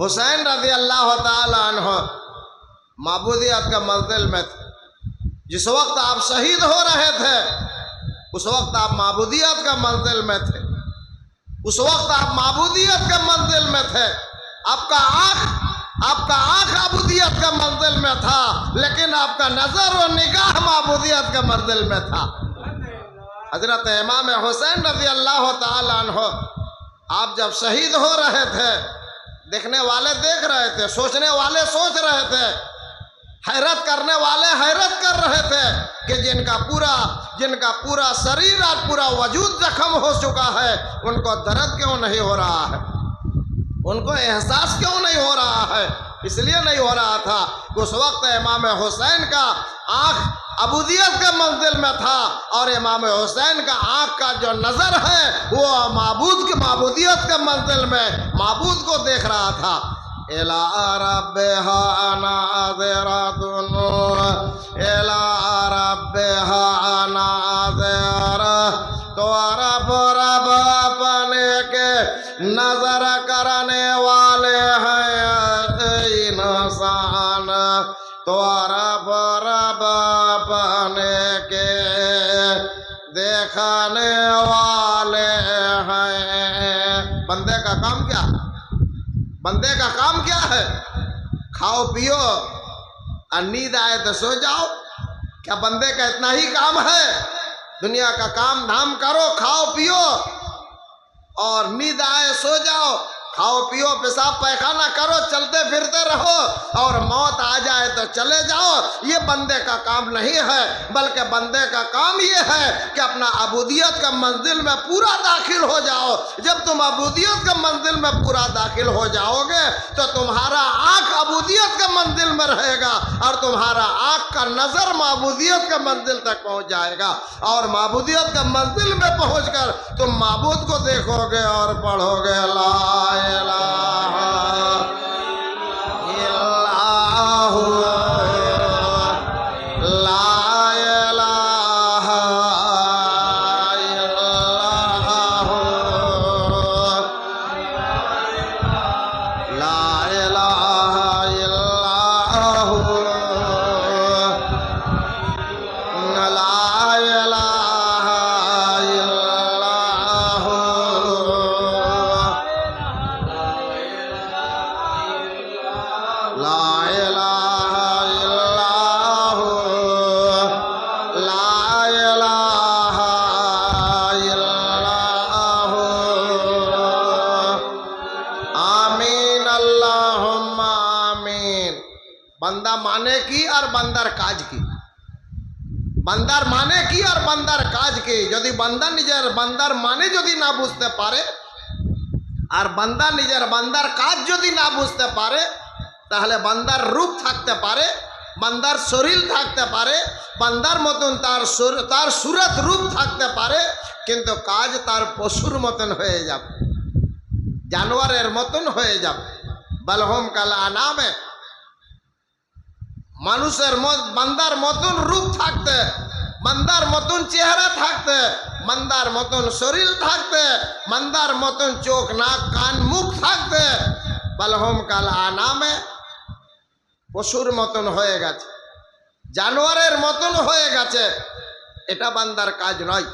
حسین رضی اللہ تعالی عنہ معبودیت کا منزل میں تھے۔ جس وقت آپ شہید ہو رہے تھے، اس وقت آپ معبودیت کا منزل میں تھے۔ اس وقت آپ معبودیت کا منزل میں تھے۔ آپ کا آنکھ، آپ کا آنکھ معبودیت کا منزل میں تھا، لیکن آپ کا نظر و نگاہ معبودیت کا منزل میں تھا۔ حضرت امام حسین رضی اللہ تعالی عنہ، آپ جب شہید ہو رہے تھے دیکھنے والے دیکھ رہے تھے، سوچنے والے سوچ رہے تھے۔ حیرت کرنے والے حیرت کر رہے تھے کہ جن کا پورا، جن کا پورا شریر اور پورا وجود زخم ہو چکا ہے، ان کو درد کیوں نہیں ہو رہا ہے؟ ان کو احساس کیوں نہیں ہو رہا ہے؟ اس لیے نہیں ہو رہا تھا۔ اس وقت امام حسین کا آنکھ ابودیت کے منزل میں تھا اور امام حسین کا آنکھ کا جو نظر ہے وہ معبود کے معبودیت کے منزل میں معبود کو دیکھ رہا تھا۔ إلى ربها ناظرة إلى ربها ناظرة تو رب رب اپنے کے نظر کرنے والے بندے کا کام کیا؟ بندے کا کام کیا ہے؟ کھاؤ، پیو، اور نیند آئے تو سو جاؤ۔ کیا بندے کا اتنا ہی کام ہے؟ دنیا کا کام دھام کرو، کھاؤ، پیو، اور نیند آئے سو جاؤ۔ کھاؤ پیو، پیشاب پیخانہ کرو، چلتے پھرتے رہو اور موت آ جائے تو چلے جاؤ۔ یہ بندے کا کام نہیں ہے، بلکہ بندے کا کام یہ ہے کہ اپنا عبودیت کا منزل میں پورا داخل ہو جاؤ۔ جب تم عبودیت کا منزل میں پورا داخل ہو جاؤ گے تو تمہارا آنکھ عبودیت کا منزل میں رہے گا اور تمہارا آنکھ کا نظر معبودیت کا منزل تک پہنچ جائے گا۔ اور معبودیت کا منزل میں پہنچ کر تم معبود کو دیکھو گے اور پڑھو گے اللہ لا বান্দার কাজ কি? যদি বান্দা নিজের বান্দার মানে যদি না বুঝতে পারে, আর বান্দা নিজের বান্দার কাজ যদি না বুঝতে পারে, তাহলে বান্দার রূপ থাকতে পারে, বান্দার শরীর থাকতে পারে, বান্দার মতন তার তার সুরত রূপ থাকতে পারে, কিন্তু কাজ তার পশুর মতন হয়ে যাবে, জানোয়ারের মতন হয়ে যাবে। বলহম কালা নামে মানুষের মত- বান্দার মতন রূপ থাকতে বান্দার মতন চেহারা থাকতে, মান্দার মতন শরীর থাকতে, মান্দার মতন চোখ, নাক, কান, মুখ থাকতে, বলহম কাল আনামে পশুর মতন হয়ে গেছে, জানোয়ারের মতন হয়ে গেছে। এটা বান্দার কাজ নয়।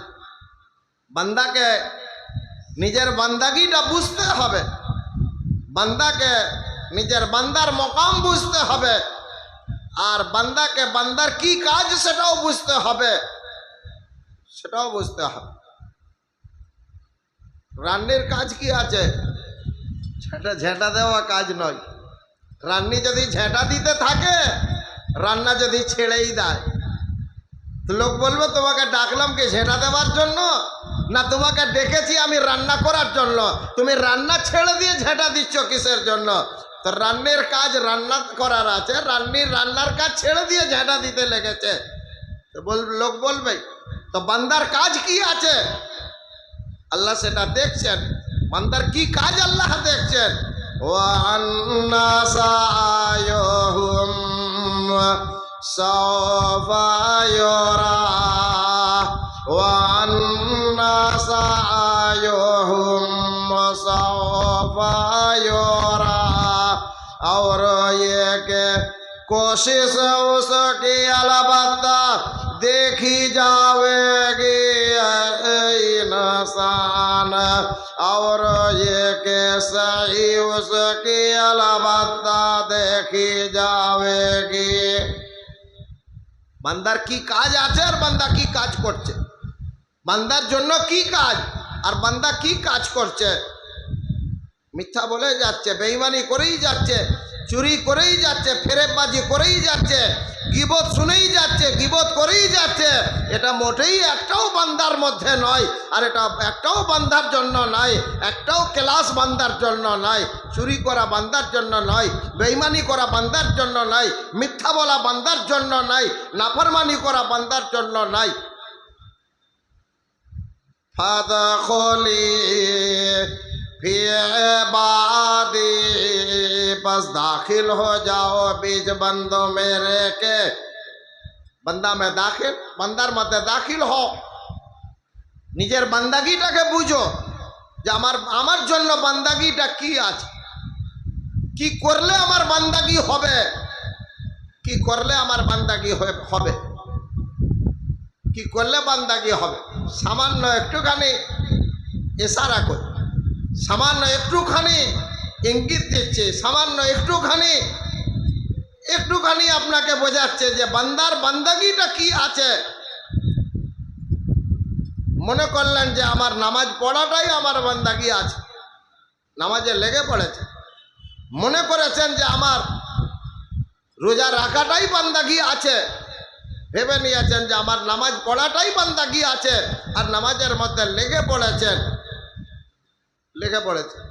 বান্দাকে, নিজের বান্দাগিটা বুঝতে হবে। বান্দাকে নিজের বান্দার মকাম বুঝতে হবে। আর বান্দাকে বান্দার কি কাজ সেটাও বুঝতে হবে। সেটাও বুঝতে হবে। রান্নির কাজ কি আছে? সেটা ঝেঁটা দেওয়া কাজ নয়। রান্নি যদি ঝেঁটা দিতে থাকে, রান্না যদি ছেড়েই দেয়। তো লোক বলবে, তোমাকে ডাকলাম কি ঝেঁটা দেওয়ার জন্য? না, তোমাকে ডেকেছি আমি রান্না করার জন্য। তুমি রান্না ছেড়ে দিয়ে ঝেঁটা দিচ্ছ কিসের জন্য? তো রান্নের কাজ রান্না করার আছে রান্নির রান্নার কাজ ছেড়ে দিয়ে ঝেঁটা দিতে লেগেছে। তো বল লোক বলবে, তো বান্দার কাজ কি আছে? আল্লাহ সেটা দেখছেন। বান্দার কি কাজ আল্লাহ দেখছেন? ও আন্নাসায়ুম সাফায়রা ওয়া कोशिश उसकी अलबत्ता देखी जावेगी इंसान और ये के सही उसकी अलबत्ता देखी जावेगी বান্দার কি কাজ আছে আর বান্দা কি কাজ করছে বান্দার জন্য কি কাজ আর বান্দা কি কাজ করছে মিথ্যা বলে যাচ্ছে বেইমানি করেই যাচ্ছে চুরি করেই যাচ্ছে, ফেরেববাজি করেই যাচ্ছে, গিবত শুনেই যাচ্ছে, গিবত করেই যাচ্ছে, এটা মোটেই একটাও বান্দার মধ্যে নয়, আর এটা একটাও বান্দার জন্য নয়, একটাও ক্লাস বান্দার জন্য নয়, চুরি করা বান্দার জন্য নয় বেইমানি করা বান্দার জন্য নয়, মিথ্যা বলা বান্দার জন্য নয়, নাফরমানি করা বান্দার জন্য নয়। ফাদা খলি ফিয়া बस दाखिल हो जाओ बीज बंदो मेरे के বান্দা মে দাখিল বান্দার মধ্যে দাখিল হও নিজের বান্দাগিটাকে বুঝো যে আমার আমার জন্য বান্দাগিটা কি আছে কি করলে আমার বান্দাগি হবে কি করলে আমার বান্দাগি হয়ে- হবে কি করলে বান্দাগি হবে সামান্য একটুখানি এশারা করে সামান্য একটুখানি ইঙ্গিত দিচ্ছে, সামান্য একটুখানি একটুখানি আপনাকে বোঝাচ্ছে যে বান্দার বান্দাগিটা কি আছে। মনে করলেন যে আমার নামাজ পড়াটাই আমার বান্দাগি আছে, নামাজে লেগে পড়েছে। মনে করেছেন যে আমার রোজা রাখাটাই বান্দাগি আছে। ভেবে নিয়েছেন যে আমার নামাজ পড়াটাই বান্দাগি আছে, আর নামাজের মধ্যে লেগে পড়েছেন লেগে পড়েছেন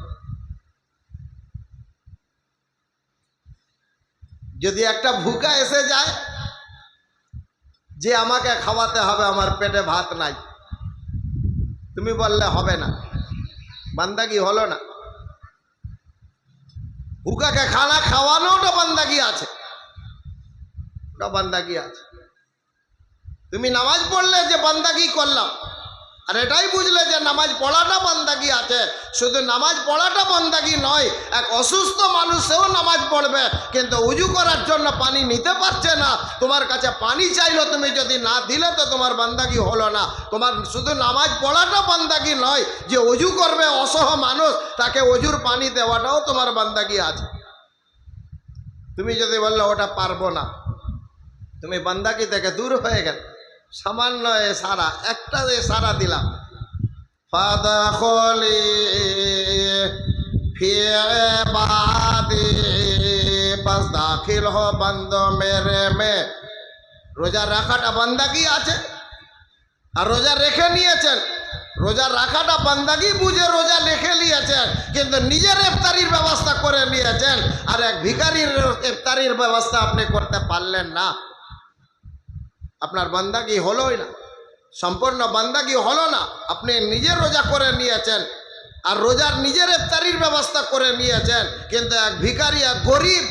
যদি একটা ভুকা এসে যায়, যে আমাকে খাওয়াতে হবে, আমার পেটে ভাত নাই। তুমি বললে হবে না। বান্দাগি হলো না। ভুকাকে খানা খাওয়ানোটা বান্দাগি আছে। ওটা বান্দাগি আছে। তুমি নামাজ পড়লে যে বান্দাগি করলাম আর এটাই বুঝলে যে নামাজ পড়াটা বান্দাগি আছে। শুধু নামাজ পড়াটা বান্দাগি নয়, এক অসুস্থ মানুষেও নামাজ পড়বে, কিন্তু উজু করার জন্য পানি নিতে পারছে না। তোমার কাছে পানি চাইলো তুমি যদি না দিলে তো তোমার বান্দাগি হলো না। তোমার শুধু নামাজ পড়াটা বান্দাগি নয়, যে উজু করবে অসহ মানুষ, তাকে অজুর পানি দেওয়াটাও তোমার বান্দাগি আছে। তুমি যদি বললে ওটা পারব না, তুমি বান্দাকি থেকে দূর হয়ে গেল। সামান্য এ সারা, একটা এ সারা দিলাম। ফাদাখলি ফি বাদি, বাস দাখিল হ বন্ধ মেরে মে। রোজা রাখাটা বান্দাকি আছে, আর রোজা রেখে নিয়েছেন। রোজা রাখাটা বান্দাগি বুঝে রোজা রেখে নিয়েছেন, কিন্তু নিজের ইফতারির ব্যবস্থা করে নিয়েছেন, আর এক ভিখারির ইফতারির ব্যবস্থা আপনি করতে পারলেন না। আপনার বান্দাগি হলোই না। সম্পূর্ণ বান্দাগি হলো না। আপনি নিজের রোজা করে নিয়েছেন আর রোজার নিজের ইফতারির ব্যবস্থা করে নিয়েছেন, কিন্তু এক ভিখারি, এক গরিব,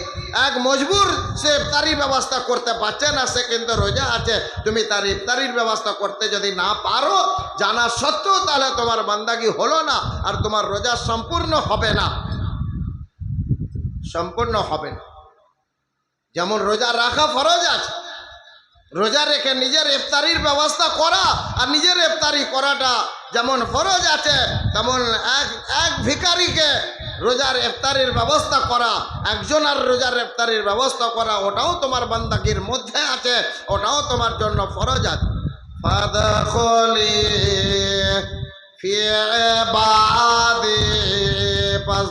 এক মজবুর সে ইফতারির ব্যবস্থা করতে পারছে না, সে কিন্তু রোজা আছে। তুমি তার ইফতারির ব্যবস্থা করতে যদি না পারো, জানা সত্ত্বেও তাহলে তোমার বান্দাগি হলো না আর তোমার রোজা সম্পূর্ণ হবে না। সম্পূর্ণ হবে না। যেমন রোজা রাখা ফরজ আছে রোজা রেখে নিজের ইফতারির ব্যবস্থা করা আর নিজের ইফতারি করাটা যেমন ফরজ আছে, তেমন এক এক ভিখারিকে রোজার ইফতারির ব্যবস্থা করা, একজন আর রোজার ইফতারির ব্যবস্থা করা, ওটাও তোমার বান্দাকির মধ্যে আছে, ওটাও তোমার জন্য ফরজ আছে।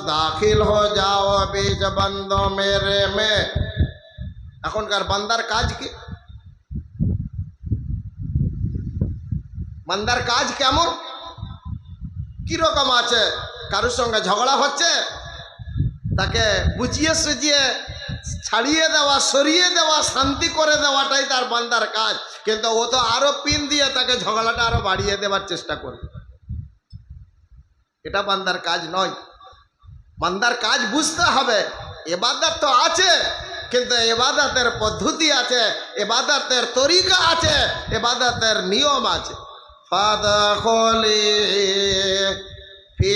দাখিল হো যাও বীজ বন্ধ মেরে মে। এখনকার বান্দার কাজ কি? বান্দার কাজ কেমন? কি রকম আছে? কারোর সঙ্গে ঝগড়া হচ্ছে? তাকে বুঝিয়ে সুঝিয়ে ছাড়িয়ে দেওয়া, সরিয়ে দেওয়া, শান্তি করে দেওয়াটাই তার বান্দার কাজ। কিন্তু ও তো আরও পিন দিয়ে তাকে ঝগড়াটা আরও বাড়িয়ে দেওয়ার চেষ্টা করে এটা বান্দার কাজ নয়। বান্দার কাজ বুঝতে হবে। এবাদত তো আছে, কিন্তু এবাদতের পদ্ধতি আছে, এবাদতের তরিকা আছে, এবাদতের নিয়ম আছে। ফাদখলি ফি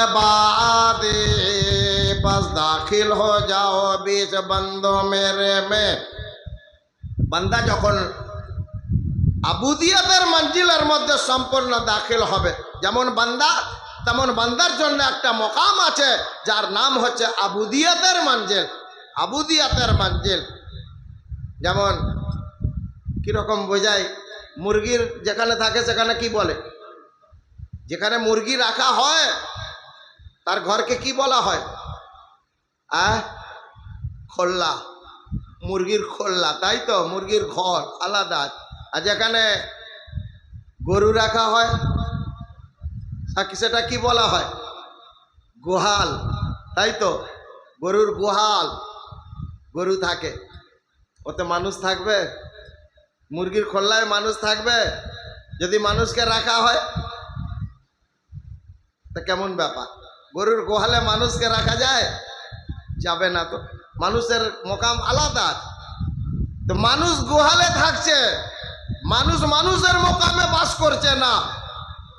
ইবাদি بس দাখিল হো যাও বিশ বন্ধো মেরে মে। বান্দা যখন আবুদিয়াতের মঞ্জিলের মধ্যে সম্পূর্ণ দাখিল হবে, যেমন বান্দা, তেমন বান্দার জন্য একটা মকাম আছে, যার নাম হচ্ছে আবুদিয়াতের মঞ্জিল। আবুদিয়াতের মঞ্জিল, যেমন কীরকম বোঝায়? মুরগির যেখানে থাকে সেখানে কি বলে? যেখানে মুরগি রাখা হয়, তার ঘরকে কি বলা হয়? খোল্লা। মুরগির খোল্লা, তাই তো? মুরগির ঘর আলাদা। আর যেখানে গরু রাখা হয় সেটা কি বলা হয়? গোহাল, তাই তো? গরুর গোহাল। গরু থাকে। ওতে মানুষ থাকবে? মুরগির খোল্লায় মানুষ থাকবে? যদি মানুষকে রাখা হয়, তা কেমন ব্যাপার? গরুর গোহালে মানুষকে রাখা যায়? যাবে না তো। মানুষের মোকাম আলাদা। তো মানুষ গোহালে থাকছে, মানুষ মানুষের মোকামে বাস করছে না।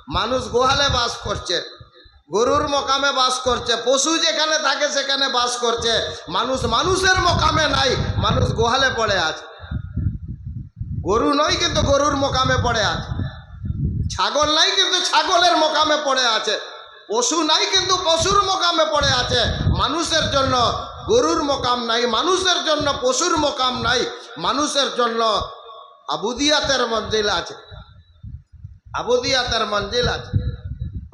মানুষ গোহালে বাস করছে, গরুর মোকামে বাস করছে, পশু যেখানে থাকে সেখানে বাস করছে। মানুষ মানুষের মোকামে নাই, মানুষ গোহালে পড়ে আছে। গরু নয় কিন্তু গরুর মোকামে পড়ে আছে। ছাগল নাই কিন্তু ছাগলের মোকামে পড়ে আছে। পশু নাই কিন্তু পশুর মোকামে পড়ে আছে। মানুষের জন্য গরুর মোকাম নাই, মানুষের জন্য পশুর মোকাম নাই, মানুষের জন্য আবুদিয়াতের মঞ্জিল আছে। আবুদিয়াতের মঞ্জিল আছে।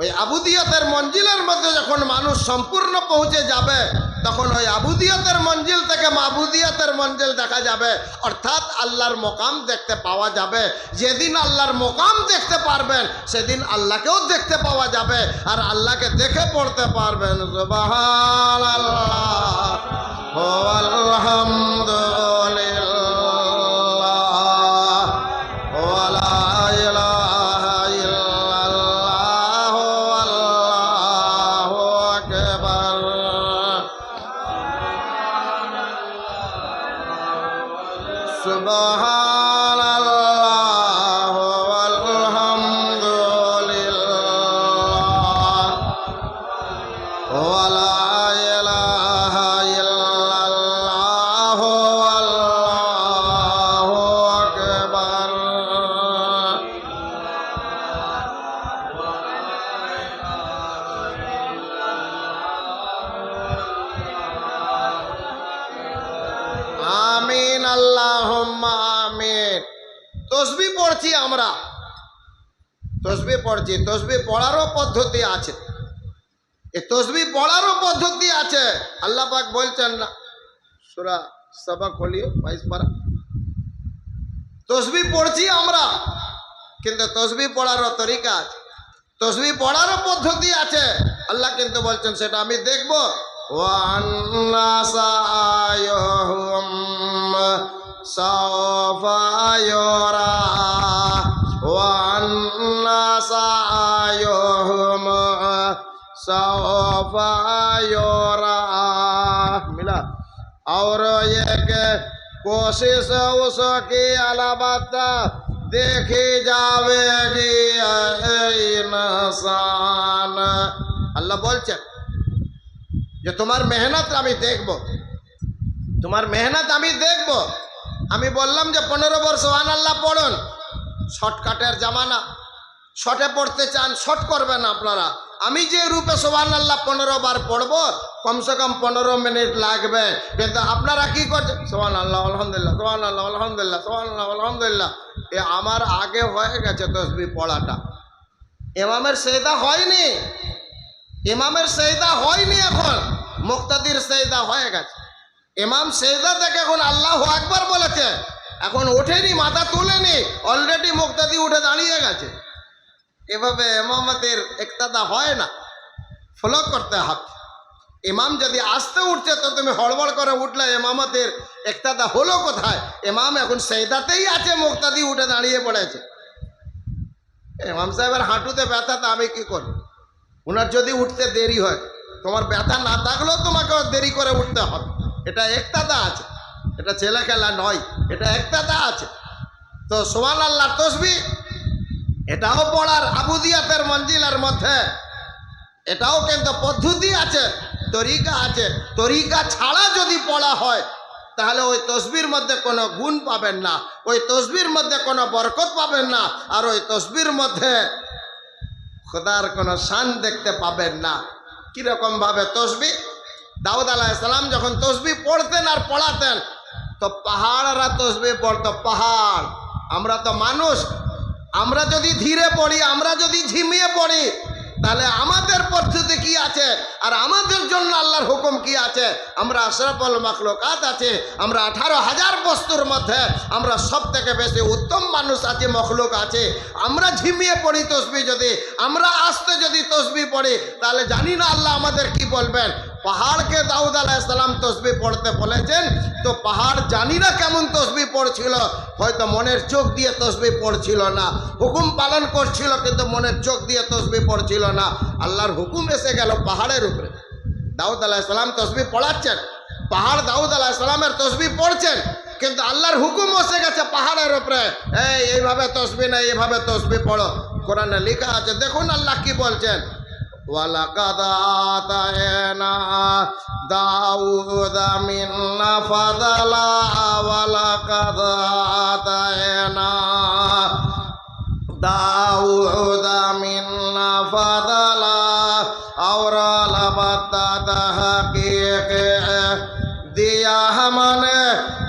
ওই আবুদিয়াতের মঞ্জিলের মধ্যে যখন মানুষ সম্পূর্ণ পৌঁছে যাবে, তখন ওই আবুদিয়াতের মঞ্জিল থেকে মাবুদিয়াতের মঞ্জিল দেখা যাবে। অর্থাৎ আল্লাহর মোকাম দেখতে পাওয়া যাবে। যেদিন আল্লাহর মোকাম দেখতে পারবেন, সেদিন আল্লাহকেও দেখতে পাওয়া যাবে। আর আল্লাহকে দেখে পড়তে পারবেন সুবহান সুবহানাল্লাহ পড়ারও পদ্ধতি আছে। এ তসবি পড়ারও পদ্ধতি আছে। আল্লাহ পাক বলছেন না সুরা সবক হলিও বাইশ পারা। তসবি পড়ছি আমরা, কিন্তু তসবি পড়ারও তরিকা আছে। তসবি পড়ারও পদ্ধতি আছে। আল্লাহ কিন্তু বলছেন, সেটা আমি দেখব। ওয়ান্না সাওফা ইউরা মিলা और एक कोशिश उसकी अलावत देखी जावेगी इंसान আল্লাহ বলছেন যে তোমার মেহনত আমি দেখব তোমার মেহনত আমি দেখব আমি বললাম যে পনেরো বর্ষ আন আল্লাহ পড়ুন শর্টকাটের জামানা শর্টে পড়তে চান শর্ট করবেন আপনারা আমি যে রূপে সোহান আল্লাহ পনেরো বার পড়ব, কমসে কম পনেরো মিনিট লাগবে। কিন্তু আপনারা কি করছেন? সোহান আল্লাহ আলহামদুলিল্লাহ সোহান আল্লাহ আলহামদুলিল্লাহ সোহান আল্লাহ আলহামদুলিল্লাহ। এ আমার আগে হয়ে গেছে তসবি পড়াটা। এমামের সেদা হয়নি। ইমামের সেদা হয়নি এখন। মুক্তাদির সেদা হয়ে গেছে। ইমাম সেদা থেকে এখন আল্লাহ একবার বলেছে। এখন ওঠেনি, মাথা তুলেনি অলরেডি মুক্তাদি উঠে দাঁড়িয়ে গেছে। এভাবে এমামতের একতাদা হয় না। ফলো করতে হবে। ইমাম যদি আসতে উঠছে, তো তুমি হড়বড় করে উঠলে এমামতের একতাদা হলো কোথায়? এমাম এখন সেইদাতেই আছে, মুক্তাদি উঠে দাঁড়িয়ে পড়েছে। এমাম সাহেবের হাঁটুতে ব্যথা, তা আমি কি করব? ওনার যদি উঠতে দেরি হয়, তোমার ব্যথা না থাকলেও তোমাকে দেরি করে উঠতে হবে। এটা একতাদা আছে। এটা ছেলে খেলা নয়, এটা একতাদা আছে। তো সোমান আল্লাহ তসবি এটাও পড়ার আবুদিয়াতের মঞ্জিলের মধ্যে। এটাও কিন্তু পদ্ধতি আছে, তরিকা আছে। তরিকা ছাড়া যদি পড়া হয়, তাহলে ওই তসবির মধ্যে কোনো গুণ পাবেন না, ওই তসবির মধ্যে কোনো বরকত পাবেন না, আর ওই তসবির মধ্যে খোদার কোনো শান দেখতে পাবেন না। কীরকম ভাবে তসবি? দাউদ আলাহিসাল্লাম যখন তসবি পড়তেন আর পড়াতেন, তো পাহাড়রা তসবি পড়তো, পাহাড়। আমরা তো মানুষ আমরা যদি ধীরে পড়ি আমরা যদি ঝিমিয়ে পড়ি তাহলে আমাদের পদ্ধতি কি আছে? আর আমাদের জন্য আল্লাহর হুকুম কি আছে? আমরা আশরাফল মখলুকাত আছে, আমরা আঠারো হাজার বস্তুর মধ্যে আমরা সব থেকে বেশি উত্তম মানুষ আছে, মখলুক আছে। আমরা ঝিমিয়ে পড়ি তসবি যদি, আমরা আসতে যদি তসবি পড়ি, তাহলে জানি না আল্লাহ আমাদের কি বলবেন। পাহাড়কে দাউদ আলাহিসাল্লাম তসবি পড়তে বলেছেন, তো পাহাড় জানি না কেমন তসবি পড়ছিল, হয়তো মনের চোখ দিয়ে তসবি পড়ছিল না। হুকুম পালন করছিল, কিন্তু মনের চোখ দিয়ে তসবি পড়ছিল না আল্লাহর হুকুম এসে গেল পাহাড়ের উপরে দাউদ আলাহিসাল্লাম তসবি পড়াচ্ছেন পাহাড় দাউদ আলাহিসাল্লামের তসবি পড়ছেন কিন্তু আল্লাহর হুকুম এসে গেছে পাহাড়ের উপরে এই এইভাবে তসবি না এইভাবে তসবি পড়ো কোরআনে লেখা আছে দেখুন আল্লাহ কি বলছেন ولقد آتينا داود منا فضلا ولقد آتينا داود منا فضلا أورا لبطة حقيق دیا ہم نے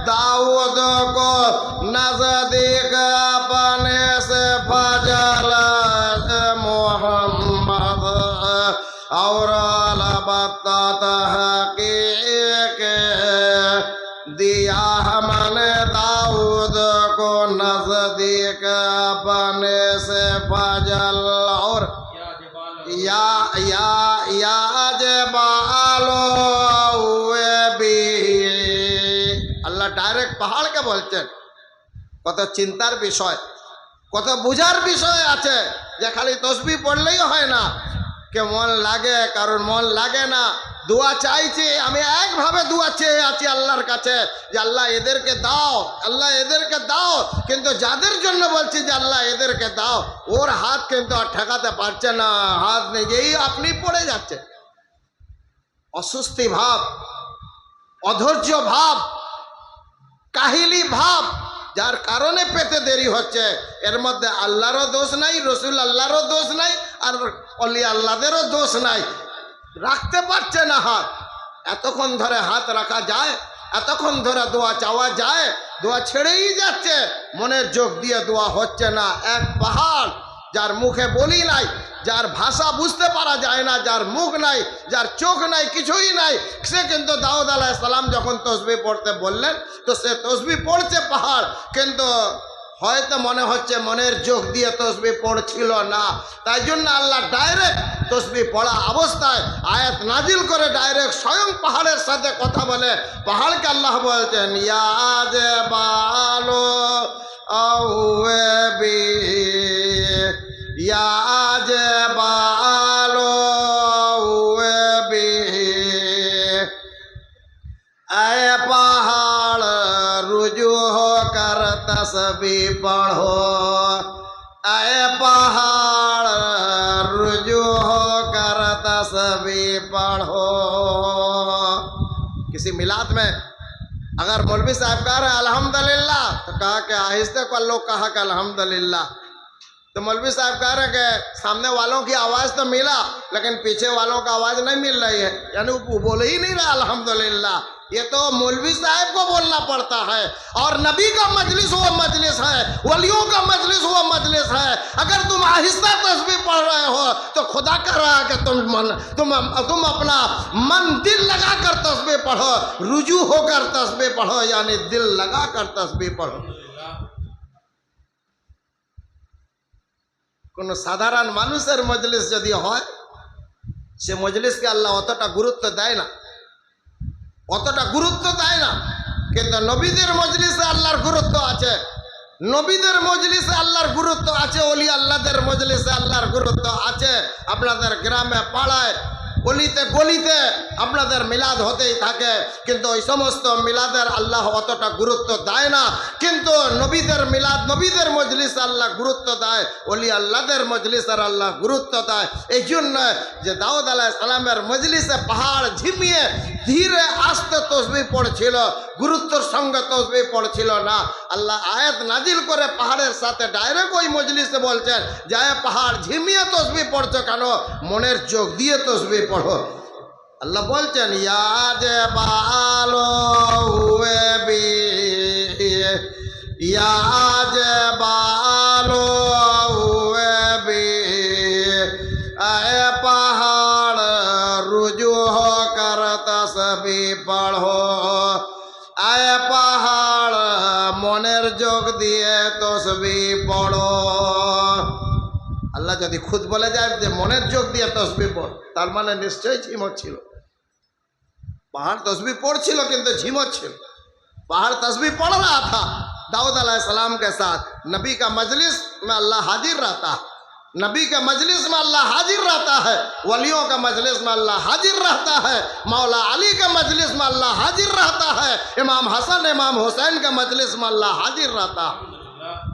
داؤد کو نزدیک اپنے سے فجر محمد اور لبطت حقیق دیا ہم نے داؤد আল্লাহ ডাইরেক্ট পাহাড়কে বলছেন কত চিন্তার বিষয় কত বুঝার বিষয় আছে যে খালি তসবি পড়লেই হয় না কে মন লাগে কারণ মন লাগে না। দোয়া চাইছি, আমি একভাবে দোয়া চেয়ে আছি আল্লাহর কাছে যে আল্লাহ এদেরকে দাও, আল্লাহ এদেরকে দাও। কিন্তু যাদের জন্য বলছি যে আল্লাহ এদেরকে দাও, ওর হাত কিন্তু আর ঠেকাতে পারছে না। হাত নিজেই আপনি পড়ে যাচ্ছে অস্বস্তি ভাব, অধৈর্য ভাব, কাহিলি ভাব যার কারণে পেতে দেরি হচ্ছে। এর মধ্যে আল্লাহরও দোষ নাই, রসুল আল্লাহরও দোষ নাই, আর অলি আল্লাদেরও দোষ নাই। রাখতে পারছে না হাত। এতক্ষণ ধরে হাত রাখা যায়, এতক্ষণ ধরে দোয়া চাওয়া যায়, দোয়া ছেড়েই যাচ্ছে। মনের যোগ দিয়ে দোয়া হচ্ছে না, এক পাহাড়। যার মুখে বলি নাই, যার ভাষা বুঝতে পারা যায় না, যার মুখ নাই, যার চোখ নাই, কিছুই নাই, সে কিন্তু দাউদ সালাম যখন তসবি পড়তে বললেন, তো সে তসবি পড়ছে পাহাড়, কিন্তু হয়তো মনে হচ্ছে মনের চোখ দিয়ে তসবি পড়ছিল না। তাই জন্য আল্লাহ ডাইরেক্ট তসবি পড়া অবস্থায় আয়াত নাজিল করে ডাইরেক্ট স্বয়ং পাহাড়ের সাথে কথা বলে, পাহাড়কে আল্লাহ বলছেন ইয়াজ বালো আউবি یا بالو بھی۔ اے پہاڑ، رجوع ہو کر تسبیح پڑھو۔ اے پہاڑ، رجوع ہو کر تسبیح پڑھو۔ کسی ملات میں اگر مولوی صاحب کہہ رہے الحمدللہ، تو کہا کہ آہستہ کو لوگ کہا کہ الحمدللہ۔ تو مولوی صاحب کہہ رہے کہ سامنے والوں کی آواز تو ملا، لیکن پیچھے والوں کا آواز نہیں مل رہی ہے۔ یعنی وہ بول ہی نہیں رہا، الحمدللہ۔ یہ تو مولوی صاحب کو بولنا پڑتا ہے۔ اور نبی کا مجلس وہ مجلس ہے، ولیوں کا مجلس وہ مجلس ہے۔ اگر تم آہستہ تصویر پڑھ رہے ہو، تو خدا کر رہا ہے کہ تم من تم تم اپنا من دل لگا کر تصویر پڑھو، رجوع ہو کر تصویر پڑھو یعنی دل لگا کر تصویر پڑھو۔ কোনো সাধারণ মানুষের মজলিস যদি হয়, সে মজলিসকে আল্লাহ অতটা গুরুত্ব দেয় না। অতটা গুরুত্ব দেয় না। কিন্তু নবীদের মজলিসে আল্লাহর গুরুত্ব আছে। নবীদের মজলিসে আল্লাহর গুরুত্ব আছে, অলি আল্লাহদের মজলিসে আল্লাহর গুরুত্ব আছে। আপনাদের গ্রামে, পাড়ায় গলিতে গলিতে আপনাদের মিলাদ হতেই থাকে। কিন্তু ওই সমস্ত মিলাদের আল্লাহ অতটা গুরুত্ব দেয় না। কিন্তু নবীদের মিলাদ, নবীদের মজলিস আল্লাহ গুরুত্ব দেয়। অলি আল্লাহদের মজলিসের আল্লাহ গুরুত্ব দেয়। এই জন্য যে দাউদ আলাহ সালামের মজলিসে পাহাড় ঝিমিয়ে ধীরে আস্তে তসবি পড়ছিল, গুরুত্বর সঙ্গে তসবি পড়ছিল না। আল্লাহ আয়াত নাজিল করে পাহাড়ের সাথে ডাইরেক্ট ওই মজলিসে বলছেন, যায় পাহাড় ঝিমিয়ে তসবি পড়ছো কেন? মনের চোখ দিয়ে তসবি পড়ো। আল্লাহ বলছেন ইয়াজ বালো হুয়ে বি ইয়াজ বালো আল্লাহ যদি খুদ বলে যায়، যে মনের যোগ দিয়ে তসবি পড়। তার মানে নিশ্চয়ই ঝিমট ছিল। পাহাড় তসবি পড়ছিল، কিন্তু ঝিমট ছিল। পাহাড় তসবি পড় রা থা দাউদ علیہ السلام সাথ، নবী কা মজলিস মে আল্লাহ হাজির حاضر رہتا نبی کے مجلس میں اللہ حاضر رہتا ہے ولیوں کا مجلس میں اللہ حاضر رہتا ہے مولا علی کا مجلس میں اللہ حاضر رہتا ہے امام حسن امام حسین کا مجلس میں اللہ حاضر رہتا ہے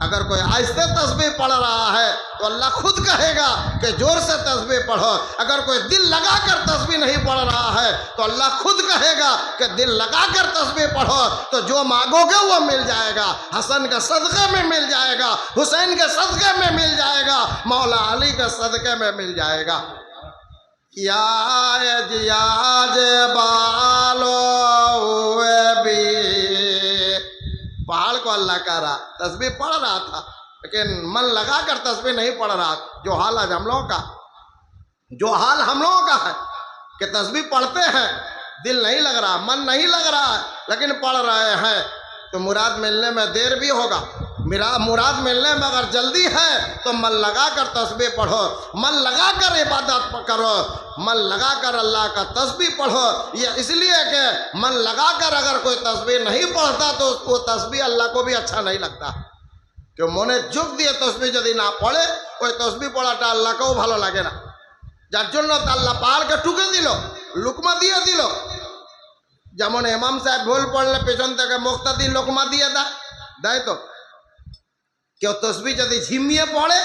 اگر کوئی آہستہ تسبیح پڑھ رہا ہے تو اللہ خود کہے گا کہ زور سے تسبیح پڑھو۔ اگر کوئی دل لگا کر تسبیح نہیں پڑھ رہا ہے تو اللہ خود کہے گا کہ دل لگا کر تسبیح پڑھو تو جو مانگو گے وہ مل جائے گا۔ حسن کے صدقے میں مل جائے گا۔ حسین کے صدقے میں مل جائے گا۔ مولا علی کے صدقے میں مل جائے گا۔ یا جی، بالو۔ کو اللہ کہہ رہا، تسبیح پڑھ رہا تھا۔ لیکن من لگا کر تسبیح نہیں پڑھ رہا، جو حال آج ہم لوگوں کا، جو حال ہم لوگوں کا ہے کہ تسبیح پڑھتے ہیں، دل نہیں لگ رہا، من نہیں لگ رہا، لیکن پڑھ رہے ہیں۔ تو مراد ملنے میں دیر بھی ہوگا۔ میرا مراد ملنے میں اگر جلدی ہے تو من لگا کر تسبیح پڑھو، من لگا کر عبادت کرو، من لگا کر اللہ کا تسبیح پڑھو۔ یہ اس لیے کہ من لگا کر اگر کوئی تسبیح نہیں پڑھتا تو وہ تسبیح اللہ کو بھی اچھا نہیں لگتا۔ کہ منے جگ دیے تسبیح جدی نہ پڑھے، کوئی تسبیح পড়ে ওই তসবি পড়াটা আল্লাহকেও ভালো اللہ না کے জন্য আল্লাহ পাহাড়কে টুকে দিল লুকমা দিয়ে দিল যেমন এমাম সাহেব ভুল পড়লে পেছন থেকে মোক্তাদি لکمہ دیا تھا دے تو কেউ তসবি যদি ঝিমিয়ে পড়ে,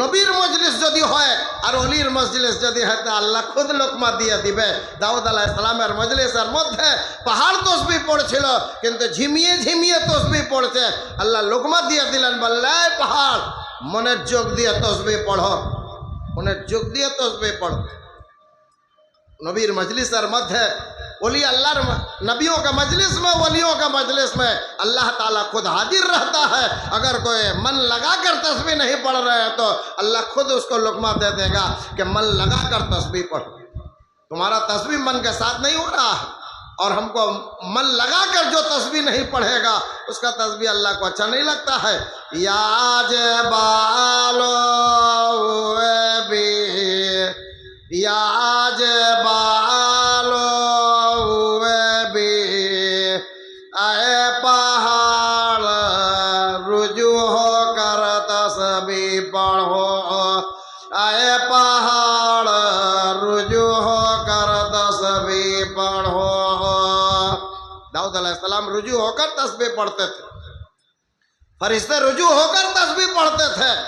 নবীর মজলিস যদি হয়, আর অলির মজলিস যদি হয়, তা আল্লাহ খুদ লোকমা দিয়ে দিবে। দাউদ আলাহ সালামের মজলিসের মধ্যে পাহাড় তসবি পড়ছিল, কিন্তু ঝিমিয়ে ঝিমিয়ে তসবি পড়ছে। আল্লাহ লোকমা দিয়ে দিলেন বললে পাহাড়, মনের যোগ দিয়ে তসবি পড়ো, মনের যোগ দিয়ে তসবি পড়ো। ولی اللہ نبیوں کا مجلس میں، ولیوں کا مجلس میں اللہ تعالیٰ خود حاضر رہتا ہے۔ اگر کوئی من لگا کر تسبیح نہیں پڑھ رہے ہیں تو اللہ خود اس کو لکمہ دے دے گا کہ من لگا کر تسبیح پڑھو تمہارا تسبیح من کے ساتھ نہیں ہو رہا ہے اور ہم کو من لگا کر جو تسبیح نہیں پڑھے گا، اس کا تسبیح اللہ کو اچھا نہیں لگتا ہے۔ یاج بالو بھی یا بالو ہو کر تسبیح پڑھتے تھے۔ فرشتے رجوع ہو کر تسبیح پڑھتے تھے۔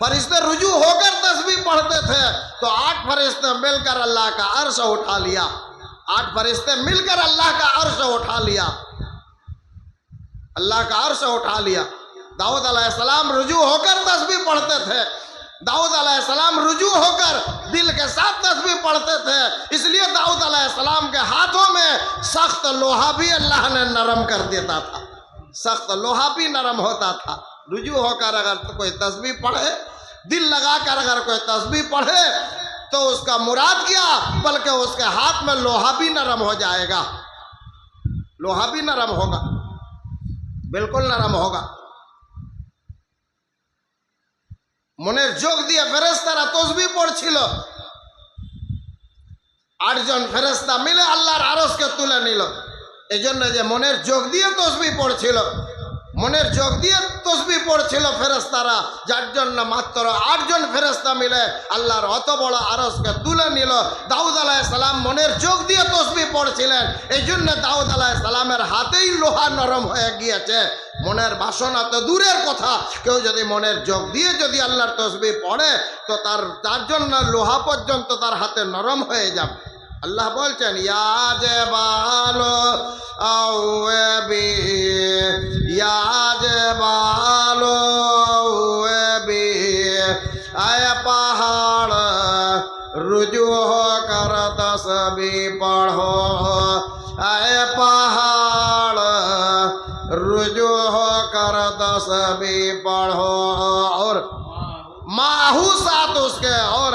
فرشتے رجوع ہو کر تسبیح پڑھتے تھے۔ تو آٹھ فرشتے مل کر اللہ کا عرش اٹھا لیا۔ آٹھ فرشتے مل کر اللہ کا عرش اٹھا لیا۔ اللہ کا عرش اٹھا لیا۔ داؤد علیہ السلام رجوع ہو کر تسبیح پڑھتے تھے۔ داؤد علیہ السلام رجوع ہو کر دل کے ساتھ تسبیح پڑھتے تھے۔ اس لیے داؤد علیہ سخت لوہا بھی اللہ نے نرم کر دیتا تھا۔ سخت لوہا بھی نرم ہوتا تھا۔ رجوع ہو کر اگر کوئی تسبیح پڑھے، دل لگا کر اگر کوئی تسبیح پڑھے، تو اس کا مراد کیا؟ بلکہ اس کے ہاتھ میں لوہا بھی نرم ہو جائے گا۔ لوہا بھی نرم ہوگا۔ بالکل نرم ہوگا۔ মনের যোগ দিয়ে بھی پڑھ چھلو۔ আটজন ফেরেস্তা মিলে আল্লাহর আরসকে তুলে নিল। এই জন্য যে মনের যোগ দিয়ে তসবি পড়ছিল, মনের যোগ দিয়ে তসবি পড়ছিল ফেরেস্তারা যার জন্য মাত্র আটজন ফেরেস্তা মিলে আল্লাহর অত বড় আরসকে তুলে নিল। দাউদ আলাহ সালাম মনের যোগ দিয়ে তসবি পড়ছিলেন এই জন্য দাউদ আলাহ সালামের হাতেই লোহা নরম হয়ে গিয়েছে। মনের বাসনা তো দূরের কথা, কেউ যদি মনের যোগ দিয়ে যদি আল্লাহর তসবি পড়ে, তো তার তার জন্য লোহা পর্যন্ত তার হাতে নরম হয়ে যাবে। اللہ بول چاہ اوے او یا پہاڑ، رجوع کر تسبی پڑھو۔ اے پہاڑ، رجوع کر تسبی پڑھو اور ماہو ساتھ اس کے اور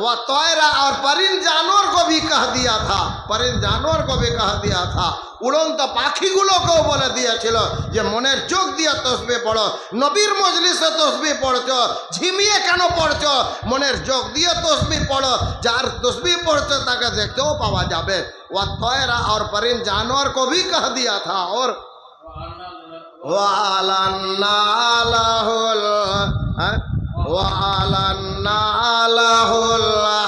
वह तोयरा और परिन जानवर को भी कह दिया था। परिन जानवर को भी कह दिया था। উড়ন্ত পাখিগুলোকেও বলে দিয়েছিল যে মনের চোখ দিয়ে তসবি পড়ো নবীর মজলিসে তসবি পড়ছ ঝিমিয়ে কেন পড়ছ মনের চোখ দিয়ে তসবি পড়ো যার তসবি পড়ছে তাকে দেখতেও পাওয়া যাবে ওয়া তয়রা আর পরিন জানোয়ার কবি কহ দিয়া থা ওর ওয়ালান্নালাহুল হ্যাঁ له ال-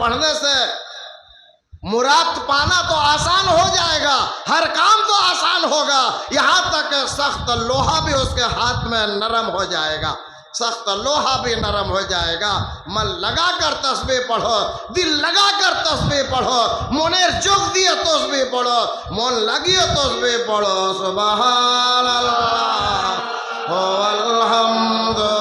پڑھنے سے مراد پانا تو آسان ہو جائے گا، ہر کام تو آسان ہوگا۔ یہاں تک سخت لوہا بھی اس کے ہاتھ میں نرم ہو جائے گا۔ سخت لوہا بھی نرم ہو جائے گا۔ من لگا کر تسبیح پڑھو، دل لگا کر تسبیح پڑھو۔ منیر چوک دیا تسبیح پڑھو، من لگیے تسبیح پڑھو۔ سبحان اللہ الحمد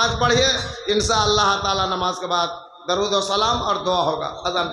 نماز پڑھیے انشاء اللہ تعالی نماز کے بعد درود و سلام اور دعا ہوگا۔ اذان